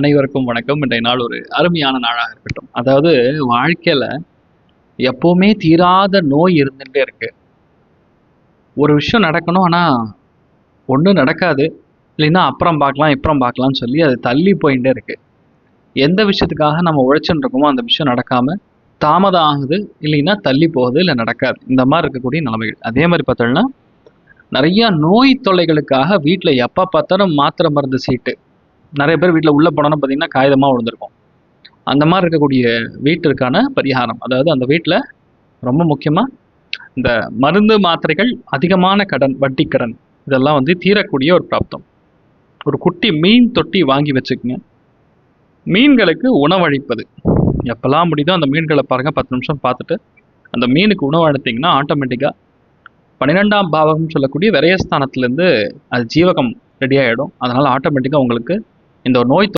அனைவருக்கும் வணக்கம். இன்றைய நாள் ஒரு அருமையான நாளாக இருக்கட்டும். அதாவது வாழ்க்கையில எப்பவுமே தீராத நோய் இருந்துகிட்டே இருக்கு. ஒரு விஷயம் நடக்கணும் ஆனா ஒன்றும் நடக்காது. இல்லைன்னா அப்புறம் பார்க்கலாம் இப்புறம் பார்க்கலாம்னு சொல்லி அது தள்ளி போயிட்டே இருக்கு. எந்த விஷயத்துக்காக நம்ம உழைச்சுட்டு இருக்கோமோ அந்த விஷயம் நடக்காம தாமதம் ஆகுது இல்லைன்னா தள்ளி போகுது இல்லை நடக்காது. இந்த மாதிரி இருக்கக்கூடிய நிலைமைகள். அதே மாதிரி பார்த்தோம்னா நிறைய நோய் தொல்லைகளுக்காக வீட்டில் எப்போ பார்த்தாலும் மாத்திரை மருந்து சீட்டு நிறைய பேர் வீட்டில் உள்ளே போனோன்னா பார்த்தீங்கன்னா காகிதமாக விழுந்திருக்கும். அந்த மாதிரி இருக்கக்கூடிய வீட்டிற்கான பரிகாரம். அதாவது அந்த வீட்டில் ரொம்ப முக்கியமாக இந்த மருந்து மாத்திரைகள் அதிகமான கடன் வட்டி கடன் இதெல்லாம் வந்து தீரக்கூடிய ஒரு பிராப்தம். ஒரு குட்டி மீன் தொட்டி வாங்கி வச்சுக்கோங்க. மீன்களுக்கு உணவளிப்பது. எப்போல்லாம் முடியுதோ அந்த மீன்களை பாருங்கள் பத்து நிமிஷம் பார்த்துட்டு அந்த மீனுக்கு உணவு அளித்தீங்கன்னா ஆட்டோமேட்டிக்காக பன்னிரெண்டாம் பாவகம் சொல்லக்கூடிய விரயஸ்தானத்துலேருந்து அது ஜீவகம் ரெடி ஆகிடும் அதனால் ஆட்டோமேட்டிக்காக உங்களுக்கு இந்த ஒரு நோய்